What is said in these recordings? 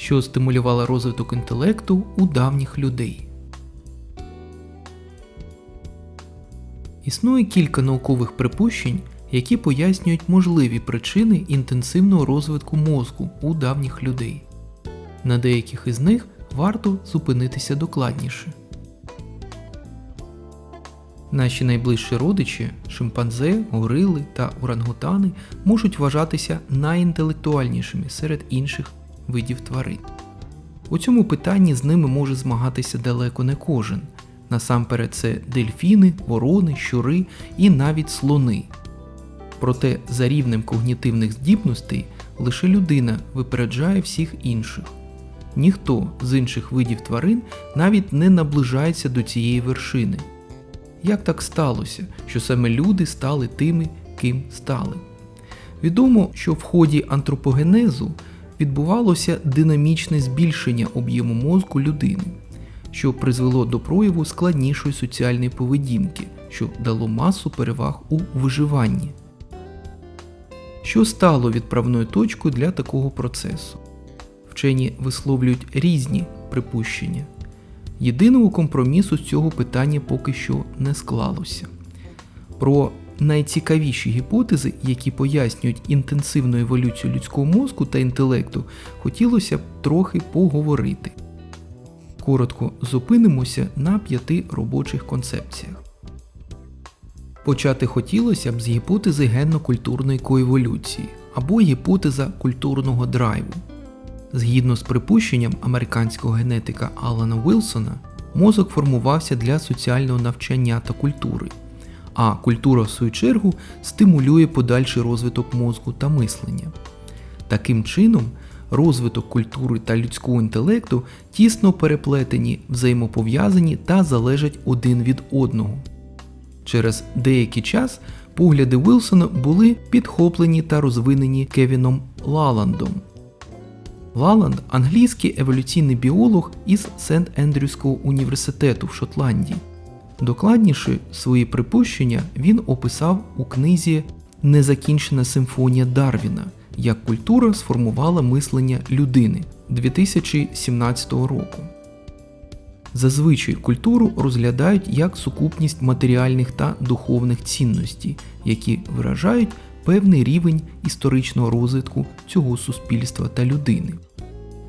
що стимулювала розвиток інтелекту у давніх людей. Існує кілька наукових припущень, які пояснюють можливі причини інтенсивного розвитку мозку у давніх людей. На деяких із них варто зупинитися докладніше. Наші найближчі родичі, шимпанзе, горили та орангутани можуть вважатися найінтелектуальнішими серед інших видів тварин. У цьому питанні з ними може змагатися далеко не кожен. Насамперед це дельфіни, ворони, щури і навіть слони. Проте за рівнем когнітивних здібностей лише людина випереджає всіх інших. Ніхто з інших видів тварин навіть не наближається до цієї вершини. Як так сталося, що саме люди стали тими, ким стали? Відомо, що в ході антропогенезу відбувалося динамічне збільшення об'єму мозку людини, що призвело до прояву складнішої соціальної поведінки, що дало масу переваг у виживанні. Що стало відправною точкою для такого процесу? Вчені висловлюють різні припущення. Єдиного компромісу з цього питання поки що не склалося. Про найцікавіші гіпотези, які пояснюють інтенсивну еволюцію людського мозку та інтелекту, хотілося б трохи поговорити. Коротко зупинимося на п'яти робочих концепціях. Почати хотілося б з гіпотези генно-культурної коеволюції або гіпотеза культурного драйву. Згідно з припущенням американського генетика Алана Вілсона, мозок формувався для соціального навчання та культури, а культура, в свою чергу, стимулює подальший розвиток мозку та мислення. Таким чином, розвиток культури та людського інтелекту тісно переплетені, взаємопов'язані та залежать один від одного. Через деякий час погляди Вілсона були підхоплені та розвинені Кевіном Лаландом. Лаланд англійський еволюційний біолог із Сент Ендрюського університету в Шотландії. Докладніше свої припущення він описав у книзі Незакінчена симфонія Дарвіна, як культура сформувала мислення людини 2017 року. Зазвичай культуру розглядають як сукупність матеріальних та духовних цінностей, які виражають певний рівень історичного розвитку цього суспільства та людини.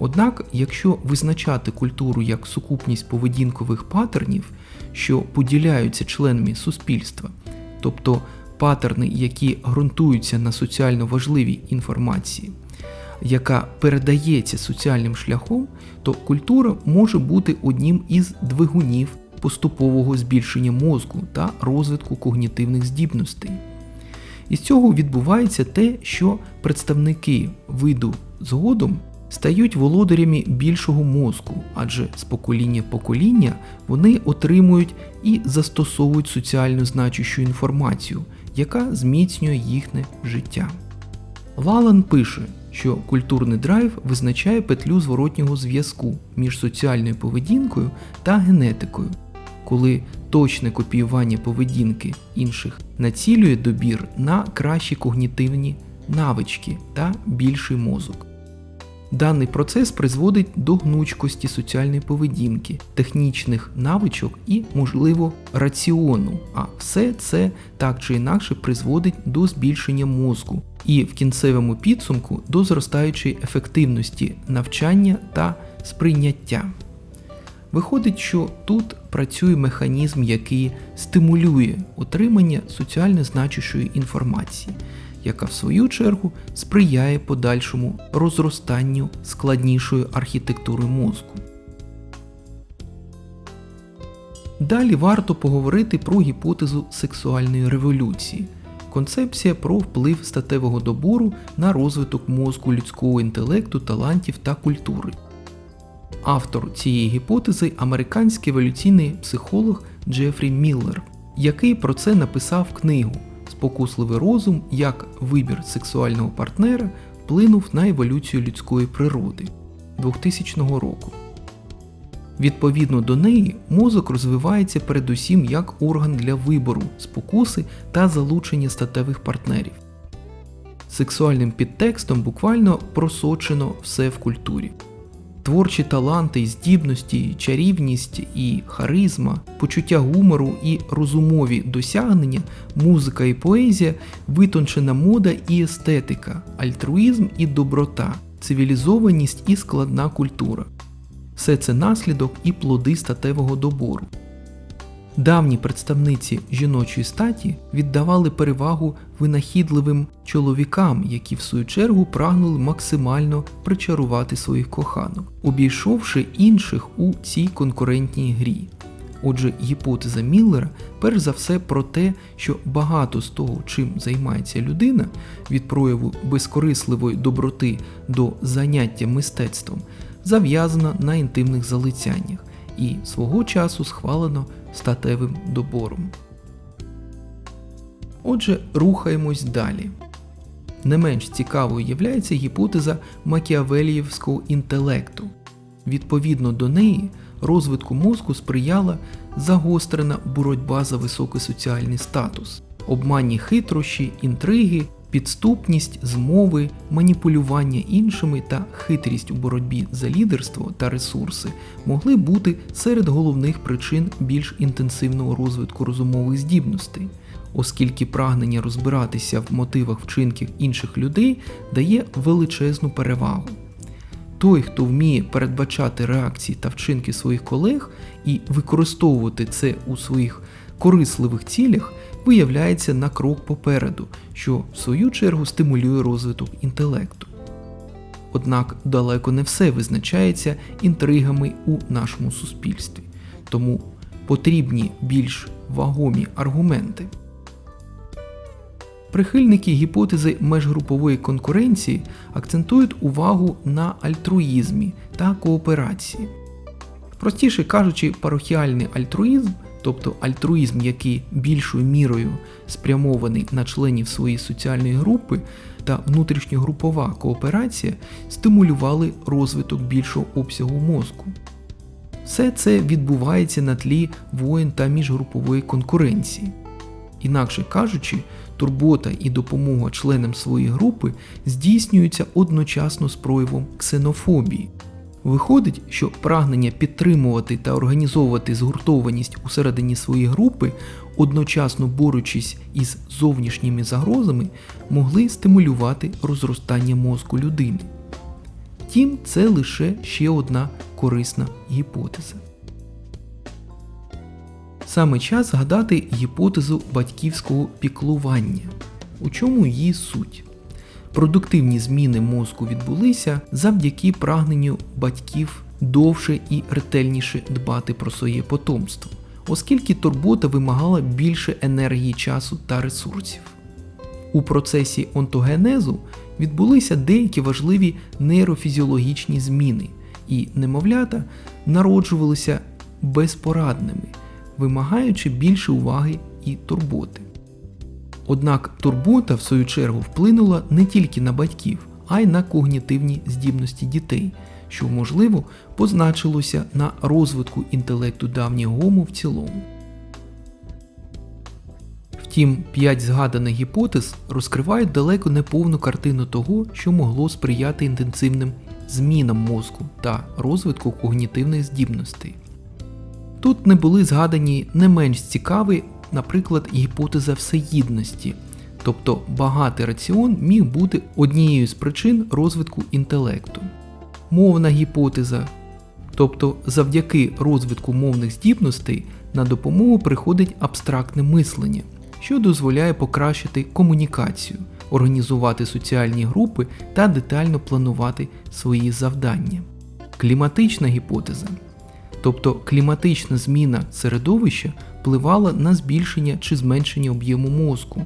Однак, якщо визначати культуру як сукупність поведінкових патернів, що поділяються членами суспільства, тобто патерни, які ґрунтуються на соціально важливій інформації, яка передається соціальним шляхом, то культура може бути одним із двигунів поступового збільшення мозку та розвитку когнітивних здібностей. Із цього відбувається те, що представники виду згодом стають володарями більшого мозку, адже з покоління в покоління вони отримують і застосовують соціально значущу інформацію, яка зміцнює їхнє життя. Лалан пише, що культурний драйв визначає петлю зворотнього зв'язку між соціальною поведінкою та генетикою, коли точне копіювання поведінки інших націлює добір на кращі когнітивні навички та більший мозок. Даний процес призводить до гнучкості соціальної поведінки, технічних навичок і, можливо, раціону, а все це так чи інакше призводить до збільшення мозку і в кінцевому підсумку до зростаючої ефективності навчання та сприйняття. Виходить, що тут працює механізм, який стимулює отримання соціально значущої інформації, яка в свою чергу сприяє подальшому розростанню складнішої архітектури мозку. Далі варто поговорити про гіпотезу сексуальної революції, концепція про вплив статевого добору на розвиток мозку людського інтелекту, талантів та культури. Автор цієї гіпотези американський еволюційний психолог Джефрі Міллер, який про це написав книгу Спокусливий розум, як вибір сексуального партнера вплинув на еволюцію людської природи 2000 року. Відповідно до неї, мозок розвивається передусім як орган для вибору, спокуси та залучення статевих партнерів. Сексуальним підтекстом буквально просочено все в культурі. Творчі таланти, здібності, чарівність і харизма, почуття гумору і розумові досягнення, музика і поезія, витончена мода і естетика, альтруїзм і доброта, цивілізованість і складна культура. Все це наслідок і плоди статевого добору. Давні представниці жіночої статі віддавали перевагу винахідливим чоловікам, які в свою чергу прагнули максимально причарувати своїх коханок, обійшовши інших у цій конкурентній грі. Отже, гіпотеза Міллера перш за все про те, що багато з того, чим займається людина, від прояву безкорисливої доброти до заняття мистецтвом, зав'язана на інтимних залицяннях і свого часу схвалено статевим добором. Отже, рухаємось далі. Не менш цікавою являється гіпотеза макіавеліївського інтелекту. Відповідно до неї, розвитку мозку сприяла загострена боротьба за високий соціальний статус, обманні хитрощі, інтриги, підступність, змови, маніпулювання іншими та хитрість у боротьбі за лідерство та ресурси могли бути серед головних причин більш інтенсивного розвитку розумових здібностей, оскільки прагнення розбиратися в мотивах вчинків інших людей дає величезну перевагу. Той, хто вміє передбачати реакції та вчинки своїх колег і використовувати це у своїх корисливих цілях, виявляється на крок попереду, що в свою чергу стимулює розвиток інтелекту. Однак далеко не все визначається інтригами у нашому суспільстві, тому потрібні більш вагомі аргументи. Прихильники гіпотези межгрупової конкуренції акцентують увагу на альтруїзмі та кооперації. Простіше кажучи, парохіальний альтруїзм, тобто альтруїзм, який більшою мірою спрямований на членів своєї соціальної групи та внутрішньогрупова кооперація, стимулювали розвиток більшого обсягу мозку. Все це відбувається на тлі воєн та міжгрупової конкуренції. Інакше кажучи, турбота і допомога членам своєї групи здійснюються одночасно з проявом ксенофобії. Виходить, що прагнення підтримувати та організовувати згуртованість усередині своєї групи, одночасно борючись із зовнішніми загрозами, могли стимулювати розростання мозку людини. Втім, це лише ще одна корисна гіпотеза. Саме час згадати гіпотезу батьківського піклування. У чому її суть? Продуктивні зміни мозку відбулися завдяки прагненню батьків довше і ретельніше дбати про своє потомство, оскільки турбота вимагала більше енергії часу та ресурсів. У процесі онтогенезу відбулися деякі важливі нейрофізіологічні зміни, і немовлята народжувалися безпорадними вимагаючи більше уваги і турботи. Однак турбота, в свою чергу, вплинула не тільки на батьків, а й на когнітивні здібності дітей, що, можливо, позначилося на розвитку інтелекту давнього гому в цілому. Втім, п'ять згаданих гіпотез розкривають далеко не повну картину того, що могло сприяти інтенсивним змінам мозку та розвитку когнітивних здібностей. Тут не були згадані не менш цікаві, наприклад, гіпотеза всеїдності, тобто багатий раціон міг бути однією з причин розвитку інтелекту. Мовна гіпотеза, тобто завдяки розвитку мовних здібностей на допомогу приходить абстрактне мислення, що дозволяє покращити комунікацію, організувати соціальні групи та детально планувати свої завдання. Кліматична гіпотеза. Тобто кліматична зміна середовища впливала на збільшення чи зменшення об'єму мозку,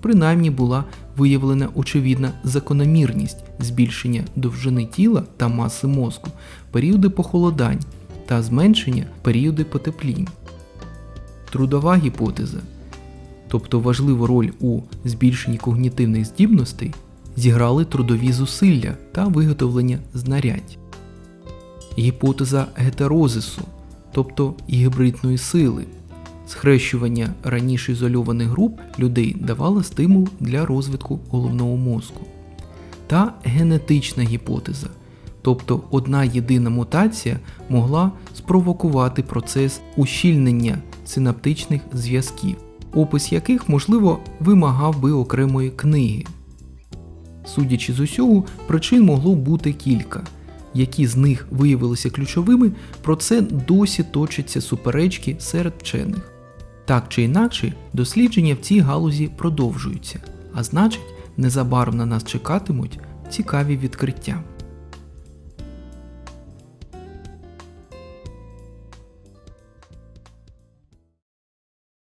принаймні була виявлена очевидна закономірність збільшення довжини тіла та маси мозку, періоди похолодань та зменшення періоди потеплінь. Трудова гіпотеза, тобто важливу роль у збільшенні когнітивних здібностей, зіграли трудові зусилля та виготовлення знарядь гіпотеза гетерозису, тобто гібридної сили. Схрещування раніше ізольованих груп людей давало стимул для розвитку головного мозку. Та генетична гіпотеза Тобто одна єдина мутація могла спровокувати процес ущільнення синаптичних зв'язків, опис яких, можливо, вимагав би окремої книги. Судячи з усього, причин могло бути кілька. Які з них виявилися ключовими, про це досі точаться суперечки серед вчених. Так чи інакше, дослідження в цій галузі продовжуються, а значить, незабаром на нас чекатимуть цікаві відкриття.